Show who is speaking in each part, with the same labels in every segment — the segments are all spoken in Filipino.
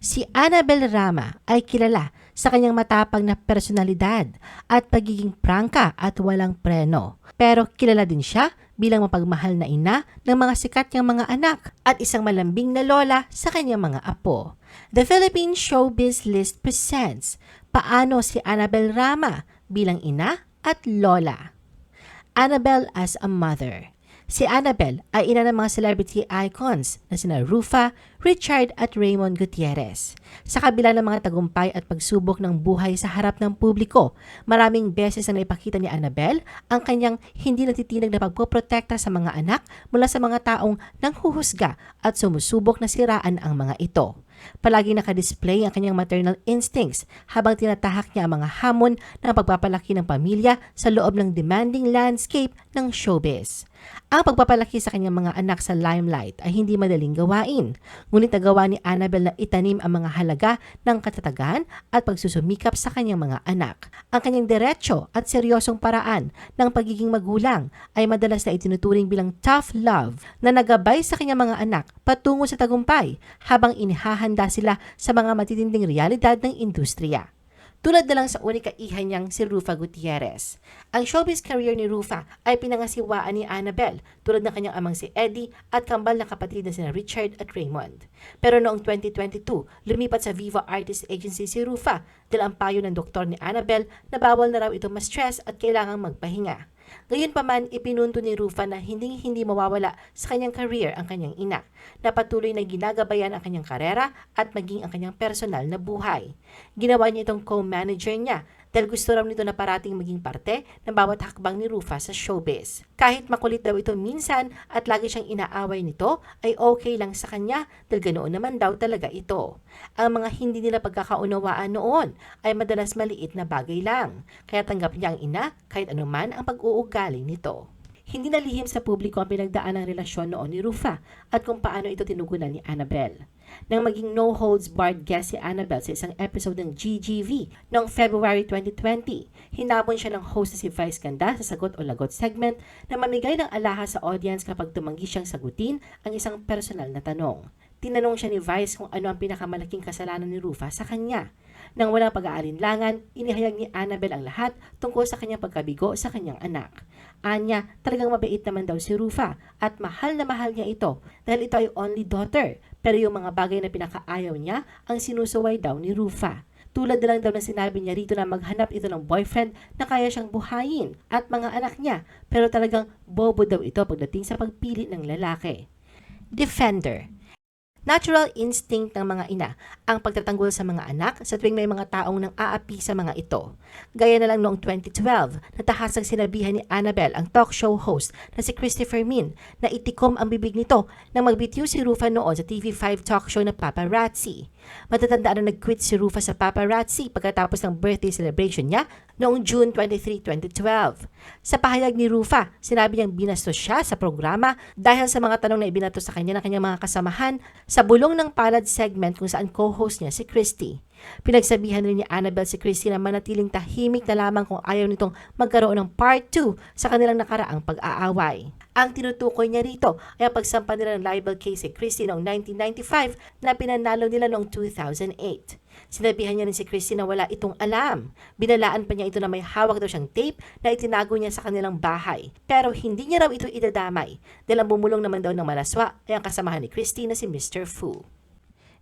Speaker 1: Si Annabel Rama ay kilala sa kanyang matapang na personalidad at pagiging prangka at walang preno. Pero kilala din siya bilang mapagmahal na ina ng mga sikat niyang mga anak at isang malambing na lola sa kanyang mga apo. The Philippine Showbiz List presents Paano si Annabel Rama bilang ina at lola. Annabelle as a mother. Si Annabelle ay ina ng mga celebrity icons na sina Rufa, Richard at Raymond Gutierrez. Sa kabila ng mga tagumpay at pagsubok ng buhay sa harap ng publiko, maraming beses na naipakita ni Annabelle ang kanyang hindi natitinag na pagpoprotekta sa mga anak mula sa mga taong nanghuhusga at sumusubok na siraan ang mga ito. Palagi nakadisplay ang kanyang maternal instincts habang tinatahak niya ang mga hamon ng pagpapalaki ng pamilya sa loob ng demanding landscape ng showbiz. Ang pagpapalaki sa kanyang mga anak sa limelight ay hindi madaling gawain, ngunit nagawa ni Annabelle na itanim ang mga halaga ng katatagan at pagsusumikap sa kanyang mga anak. Ang kanyang diretsyo at seryosong paraan ng pagiging magulang ay madalas na itinuturing bilang tough love na nagabay sa kanyang mga anak patungo sa tagumpay habang inihahanda sila sa mga matitinding realidad ng industriya. Tulad na lang sa unika iha niyang si Rufa Gutierrez. Ang showbiz career ni Rufa ay pinangasiwaan ni Annabelle tulad ng kanyang amang si Eddie at kambal na kapatid na sina Richard at Raymond. Pero noong 2022, lumipat sa Viva Artist Agency si Rufa dahil ang payo ng doktor ni Annabelle na bawal na raw ito ma-stress at kailangang magpahinga. Gayunpaman, ipinunto ni Rufa na hindi hindi mawawala sa kanyang career ang kanyang ina, na patuloy na ginagabayan ang kanyang karera at maging ang kanyang personal na buhay. Ginawa niya itong co-manager niya dahil gusto raw nito na parating maging parte ng bawat hakbang ni Rufa sa showbiz. Kahit makulit daw ito minsan at lagi siyang inaaway nito, ay okay lang sa kanya dahil ganoon naman daw talaga ito. Ang mga hindi nila pagkakaunawaan noon ay madalas maliit na bagay lang, kaya tanggap niya ang ina kahit anuman ang pag-uugali nito. Hindi nalihim sa publiko ang pinagdaan ng relasyon noon ni Rufa at kung paano ito tinugunan ni Annabelle. Nang maging no-holds-barred guest si Annabelle sa isang episode ng GGV noong February 2020, hinabon siya ng host na si Vice Ganda sa Sagot o Lagot segment na mamigay ng alahas sa audience kapag tumanggi siyang sagutin ang isang personal na tanong. Tinanong siya ni Vice kung ano ang pinakamalaking kasalanan ni Rufa sa kanya. Nang walang pag-aalinlangan, inihayag ni Annabelle ang lahat tungkol sa kanyang pagkabigo sa kanyang anak. Anya, talagang mabait naman daw si Rufa at mahal na mahal niya ito dahil ito ay only daughter. Pero yung mga bagay na pinakaayaw niya ang sinusuway daw ni Rufa. Tulad na lang daw na sinabi niya rito na maghanap ito ng boyfriend na kaya siyang buhayin at mga anak niya pero talagang bobo daw ito pagdating sa pagpili ng lalaki. Defender Natural instinct ng mga ina ang pagtatanggol sa mga anak sa tuwing may mga taong nang aapi sa mga ito. Gaya na lang noong 2012, natahasang sinabihan ni Annabelle ang talk show host na si Christopher Min na itikom ang bibig nito nang magbitiw si Rufa noon sa TV5 talk show na Paparazzi. Matatandaan na nag-quit si Rufa sa Paparazzi pagkatapos ng birthday celebration niya noong June 23, 2012. Sa pahayag ni Rufa, sinabi niyang binastos siya sa programa dahil sa mga tanong na ibinato sa kanya ng kanyang mga kasamahan sa bulong ng palad segment kung saan co-host niya si Christy. Pinagsabihan rin ni Annabelle si Christy na manatiling tahimik na lamang kung ayaw nitong magkaroon ng part 2 sa kanilang nakaraang pag-aaway. Ang tinutukoy niya rito ay ang pagsampa nila ng libel case si Christy noong 1995 na pinanalo nila noong 2008. Sinabihan niya rin si Christy na wala itong alam. Binalaan pa niya ito na may hawak daw siyang tape na itinago niya sa kanilang bahay. Pero hindi niya raw ito idadamay dahil ang bumulong naman daw ng malaswa ay ang kasamahan ni Christy si Mr. Fu.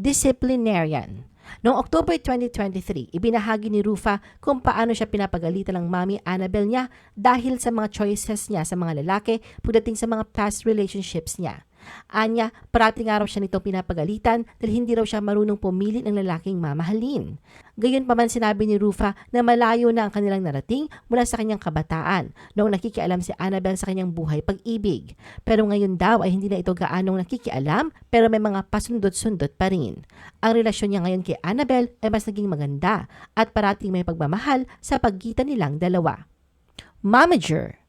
Speaker 1: Disciplinarian Noong October 2023, ibinahagi ni Rufa kung paano siya pinapagalitan ng mami Annabelle niya dahil sa mga choices niya sa mga lalaki pagdating sa mga past relationships niya. Anya, parating araw siya nitong pinapagalitan dahil hindi raw siya marunong pumili ng lalaking mamahalin. Gayon pa man sinabi ni Rufa na malayo na ang kanilang narating mula sa kanyang kabataan noong nakikialam si Annabelle sa kanyang buhay pag-ibig. Pero ngayon daw ay hindi na ito gaanong nakikialam pero may mga pasundot-sundot pa rin. Ang relasyon niya ngayon kay Annabelle ay mas naging maganda at parating may pagmamahal sa pagitan nilang dalawa. Momager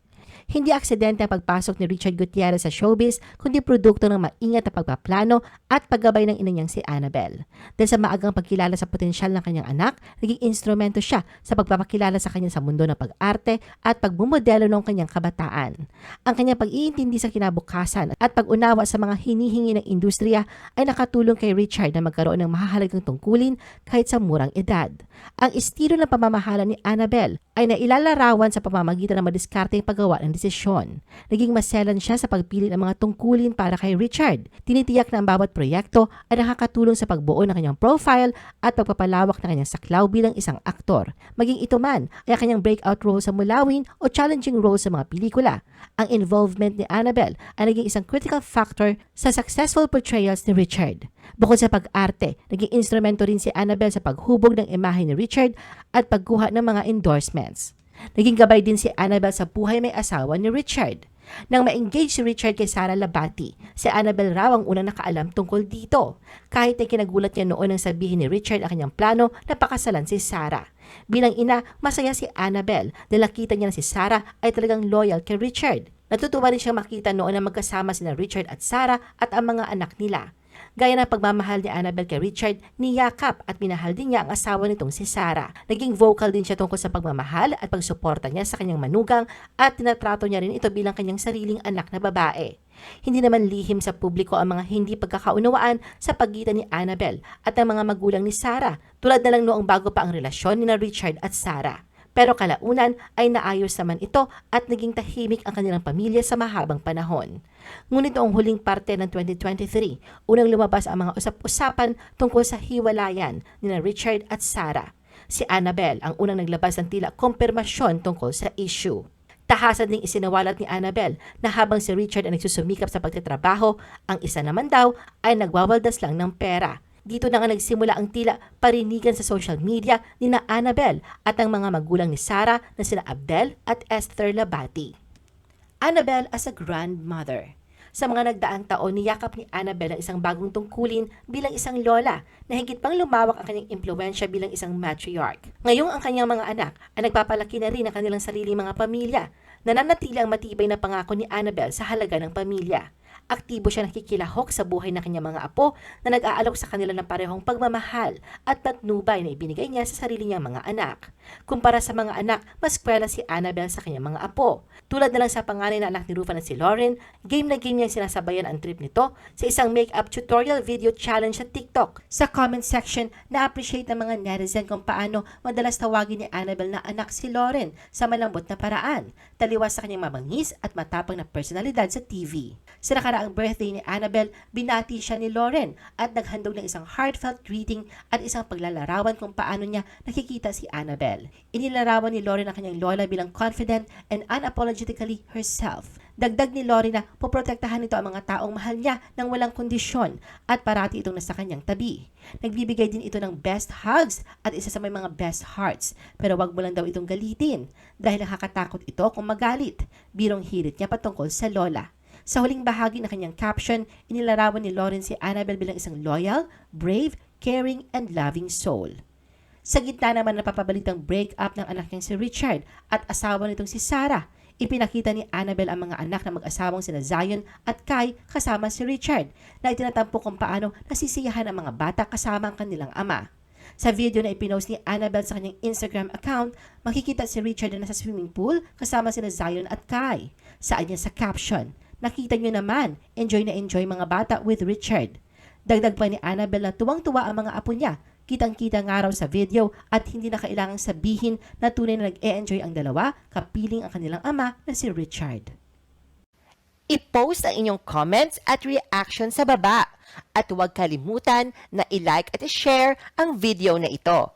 Speaker 1: Hindi aksidente ang pagpasok ni Richard Gutierrez sa showbiz, kundi produkto ng maingat na pagpaplano at paggabay ng ina niyang si Annabel. Dahil sa maagang pagkilala sa potensyal ng kanyang anak, naging instrumento siya sa pagpapakilala sa kanya sa mundo ng pag-arte at pagbumodelo ng kanyang kabataan. Ang kanyang pag-iintindi sa kinabukasan at pag-unawa sa mga hinihingi ng industriya ay nakatulong kay Richard na magkaroon ng mahahalagang tungkulin kahit sa murang edad. Ang estilo ng pamamahala ni Annabel ay nailalarawan sa pamamagitan ng madiskarteng paggawa ng desisyon. Naging maselan siya sa pagpili ng mga tungkulin para kay Richard. Tinitiyak na ang bawat proyekto ay nakakatulong sa pagbuo ng kanyang profile at pagpapalawak ng kanyang saklaw bilang isang aktor. Maging ito man ay ang kanyang breakout role sa mulawin o challenging role sa mga pelikula. Ang involvement ni Annabel ay naging isang critical factor sa successful portrayals ni Richard. Bukod sa pag-arte, naging instrumento rin si Annabel sa paghubog ng imahe ni Richard at pagkuha ng mga endorsements. Naging gabay din si Annabel sa buhay may asawa ni Richard. Nang ma-engage si Richard kay Sarah Labati, si Annabel raw ang unang nakaalam tungkol dito. Kahit ay kinagulat niya noon nang sabihin ni Richard ang kanyang plano na pakasalan si Sarah. Bilang ina, masaya si Annabel dahil nakita niya na si Sarah ay talagang loyal kay Richard. Natutuwa rin siyang makita noon na magkasama sina Richard at Sarah at ang mga anak nila. Gaya ng pagmamahal ni Annabel kay Richard, niyakap at minahal din niya ang asawa nitong si Sarah. Naging vocal din siya tungkol sa pagmamahal at pagsuporta niya sa kanyang manugang at tinatrato niya rin ito bilang kanyang sariling anak na babae. Hindi naman lihim sa publiko ang mga hindi pagkakaunawaan sa pagitan ni Annabel at ang mga magulang ni Sarah, tulad na lang noong bago pa ang relasyon ni na Richard at Sarah. Pero kalaunan ay naayos naman ito at naging tahimik ang kanilang pamilya sa mahabang panahon. Ngunit noong huling parte ng 2023, unang lumabas ang mga usap-usapan tungkol sa hiwalayan ni Richard at Sarah. Si Annabel ang unang naglabas ng tila kompirmasyon tungkol sa issue. Tahasan ding isinawalat ni Annabel na habang si Richard ay nagsusumikap sa pagtatrabaho, ang isa naman daw ay nagwawaldas lang ng pera. Dito na nga nagsimula ang tila parinigan sa social media ni na Annabel at ang mga magulang ni Sarah na sina Abdel at Esther Labati. Annabel as a grandmother. Sa mga nagdaang taon, niyakap ni Annabel ang isang bagong tungkulin bilang isang lola na higit pang lumawak ang kanyang impluensya bilang isang matriarch. Ngayong ang kanyang mga anak ay nagpapalaki na rin ang kanilang sariling mga pamilya. Nananatili ang matibay na pangako ni Annabel sa halaga ng pamilya. Aktibo siya nakikilahok sa buhay ng kanyang mga apo na nag-aalok sa kanila ng parehong pagmamahal at patnubay na ibinigay niya sa sarili niyang mga anak. Kumpara sa mga anak, mas kwela si Annabel sa kanyang mga apo. Tulad na lang sa panganay na anak ni Rufa na si Lauren, game na game niya sinasabayan ang trip nito sa isang makeup tutorial video challenge sa TikTok. Sa comment section, na-appreciate ng mga netizen kung paano madalas tawagin ni Annabel na anak si Lauren sa malambot na paraan, taliwas sa kanyang mabangis at matapang na personalidad sa TV. Nakaraang birthday ni Annabel, binati siya ni Lauren at naghandog ng isang heartfelt greeting at isang paglalarawan kung paano niya nakikita si Annabel. Inilarawan ni Lauren ang kanyang lola bilang confident and unapologetically herself. Dagdag ni Lori na poprotektahan nito ang mga taong mahal niya ng walang kondisyon at parati itong nasa kanyang tabi. Nagbibigay din ito ng best hugs at isa sa may mga best hearts pero wag mo lang daw itong galitin dahil nakakatakot ito kung magalit. Birong hirit niya patungkol sa lola. Sa huling bahagi ng kanyang caption, inilarawan ni Lauren si Annabel bilang isang loyal, brave, caring, and loving soul. Sa gitna naman napapabalitang break-up ng anak niyang si Richard at asawa nitong si Sarah, ipinakita ni Annabel ang mga anak na mag-asawang sina Zion at Kai kasama si Richard na itinatampo kung paano nasisiyahan ang mga bata kasama ang kanilang ama. Sa video na ipinost ni Annabel sa kanyang Instagram account, makikita si Richard na nasa swimming pool kasama sina Zion at Kai. Saan niya sa caption, Nakita niyo naman, enjoy na enjoy mga bata with Richard. Dagdag pa ni Annabel na tuwang-tuwa ang mga apo niya. Kitang-kita nga raw sa video at hindi na kailangang sabihin na tunay na nag-e-enjoy ang dalawa kapiling ang kanilang ama na si Richard.
Speaker 2: I-post ang inyong comments at reaction sa baba. At huwag kalimutan na i-like at i-share ang video na ito.